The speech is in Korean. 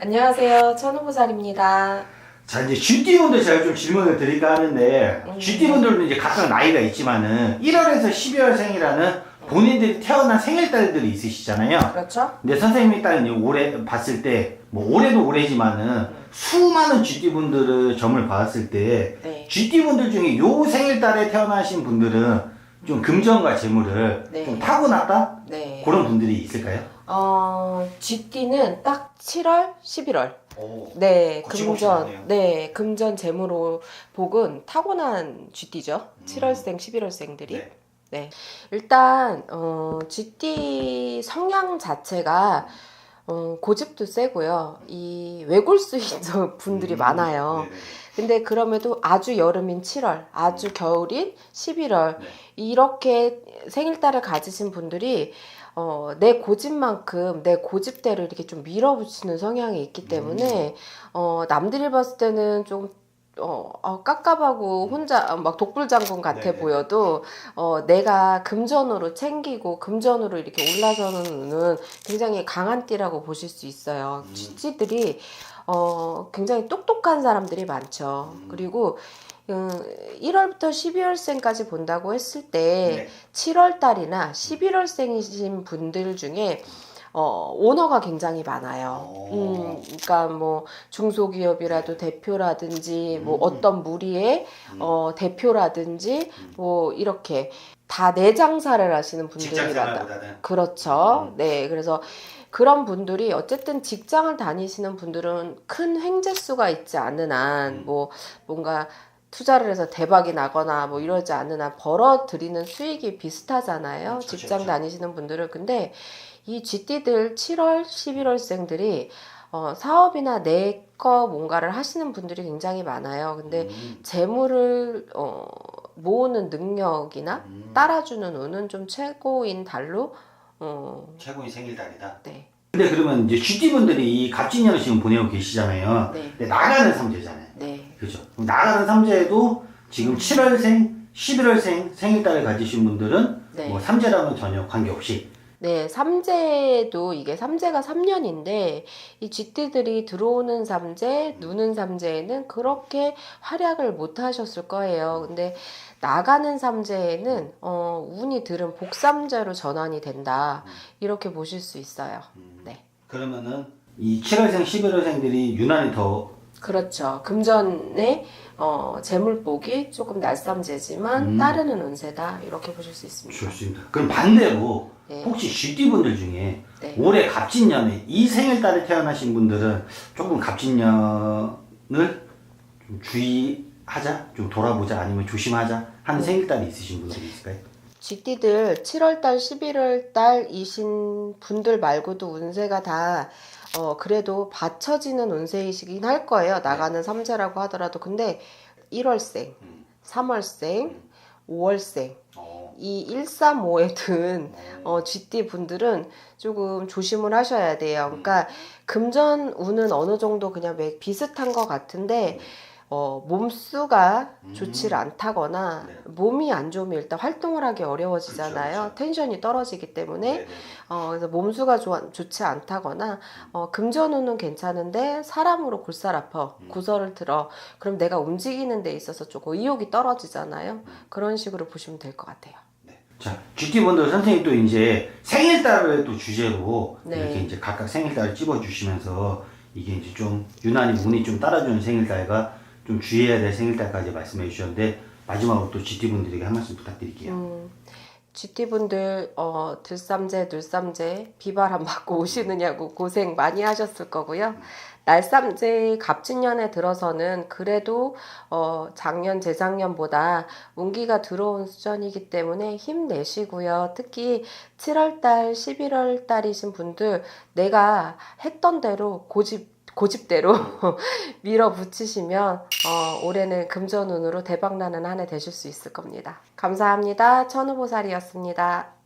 안녕하세요. 천우보살입니다. 자 이제 GT분들 제가 좀 질문을 드릴까 하는데 음. GT분들은 이제 각각 나이가 있지만은 1월에서 12월생이라는 본인들이 태어난 생일달들이 있으시잖아요. 그렇죠? 근데 선생님이 딱 이제 올해 봤을 때 뭐 올해도 올해지만은 수많은 GT분들을 점을 봤을 때 네. GT분들 중에 요 생일달에 태어나신 분들은 좀 금전과 재물을 네. 좀 타고났다 네. 그런 분들이 있을까요? 어, GT는 딱 7월, 11월. 오. 네, 거침없이 금전. 나네요. 네, 금전 재물로 복은 타고난 GT죠. 7월생, 11월생들이. 네. 네. 일단, 어, GT 성향 자체가, 어, 고집도 세고요. 이 외골수인 분들이 음, 많아요. 네네. 근데 그럼에도 아주 여름인 7월, 아주 겨울인 11월, 네. 이렇게 생일달을 가지신 분들이 어, 내 고집만큼 내 고집대로 이렇게 좀 밀어붙이는 성향이 있기 때문에 어, 남들이 봤을 때는 좀 어, 어, 깝깝하고 혼자 어, 막 독불 장군 같아 네네. 보여도 어, 내가 금전으로 챙기고 금전으로 이렇게 올라서는 굉장히 강한 띠라고 보실 수 있어요. 음. 쥐띠들이 어, 굉장히 똑똑한 사람들이 많죠. 음. 그리고 음, 1월부터 12월생까지 본다고 했을 때 네. 7월 달이나 11월생이신 분들 중에 어, 오너가 굉장히 많아요. 오. 음, 그러니까 뭐 중소기업이라도 대표라든지 뭐 음. 어떤 무리의 음. 어, 대표라든지 음. 뭐 이렇게 다 내 장사를 하시는 분들이 직장 많다. 생활보다는 그렇죠. 음. 네, 그래서 그런 분들이 어쨌든 직장을 다니시는 분들은 큰 횡재수가 있지 않는 한 음. 뭐 뭔가 투자를 해서 대박이 나거나 뭐 이러지 않는 한 벌어들이는 수익이 비슷하잖아요. 그렇죠, 직장 그렇죠. 다니시는 분들은 근데 이 GT들 7월, 11월생들이 어, 사업이나 내 거 뭔가를 하시는 분들이 굉장히 많아요. 근데 음. 재물을 어, 모으는 능력이나 음. 따라주는 운은 좀 최고인 달로 어, 최고의 생일달이다. 네. 근데 그러면 이제 GT분들이 이 갑진년을 지금 보내고 계시잖아요. 네. 근데 나가는 삼재잖아요. 네. 그죠? 그럼 나가는 삼재에도 지금 7월생, 11월생 생일달을 가지신 분들은 네. 뭐 삼재랑은 전혀 관계없이 네, 삼재도 이게 삼재가 3년인데 이 쥐띠들이 들어오는 삼재, 누는 삼재에는 그렇게 활약을 못 하셨을 거예요. 근데 나가는 삼재에는 어, 운이 들은 복삼재로 전환이 된다. 이렇게 보실 수 있어요. 음. 네. 그러면은 이 7월생, 11월생들이 유난히 더 그렇죠. 금전의 어, 재물복이 조금 날삼재지만 음. 따르는 운세다. 이렇게 보실 수 있습니다. 좋습니다. 그럼 반대로 네. 혹시 GT분들 중에 네. 올해 갑진년에 이 생일달에 태어나신 분들은 조금 갑진년을 좀 주의하자, 좀 돌아보자, 아니면 조심하자 하는 네. 생일달이 있으신 분들이 있을까요? 쥐띠들 7월달, 11월달이신 분들 말고도 운세가 다 어, 그래도 받쳐지는 운세이시긴 할 거예요. 나가는 삼재라고 하더라도. 근데 1월생, 음. 3월생, 5월생, 어. 이 135에 든 어, 쥐띠 분들은 조금 조심을 하셔야 돼요. 그러니까 금전 운은 어느 정도 그냥 매- 비슷한 것 같은데 어, 몸수가 음. 좋지를 않다거나 네. 몸이 안 좋으면 일단 활동을 하기 어려워지잖아요. 그렇죠, 그렇죠. 텐션이 떨어지기 때문에 네네. 어, 그래서 몸수가 좋아, 좋지 않다거나 어, 금전운은 괜찮은데 사람으로 골살 아파 음. 구설을 들어 그럼 내가 움직이는 데 있어서 조금 의욕이 떨어지잖아요. 음. 그런 식으로 보시면 될 것 같아요. 자, GT분들 선생님 또 이제 생일달을 또 주제로 네. 이렇게 이제 각각 생일달을 찝어 주시면서 이게 이제 좀 유난히 운이 좀 따라주는 생일달과 좀 주의해야 될 생일달까지 말씀해 주셨는데 마지막으로 또 GT분들에게 한 말씀 부탁드릴게요. 음, GT분들 어, 들삼재, 늘삼재 비바람 맞고 오시느냐고 고생 많이 하셨을 거고요. 날삼재 갑진년에 들어서는 그래도 어, 작년, 재작년보다 운기가 들어온 수준이기 때문에 힘내시고요. 특히 7월달, 11월달이신 분들 내가 했던 대로 고집 고집대로 밀어붙이시면 어, 올해는 금전운으로 대박나는 한 해 되실 수 있을 겁니다. 감사합니다. 천우보살이었습니다.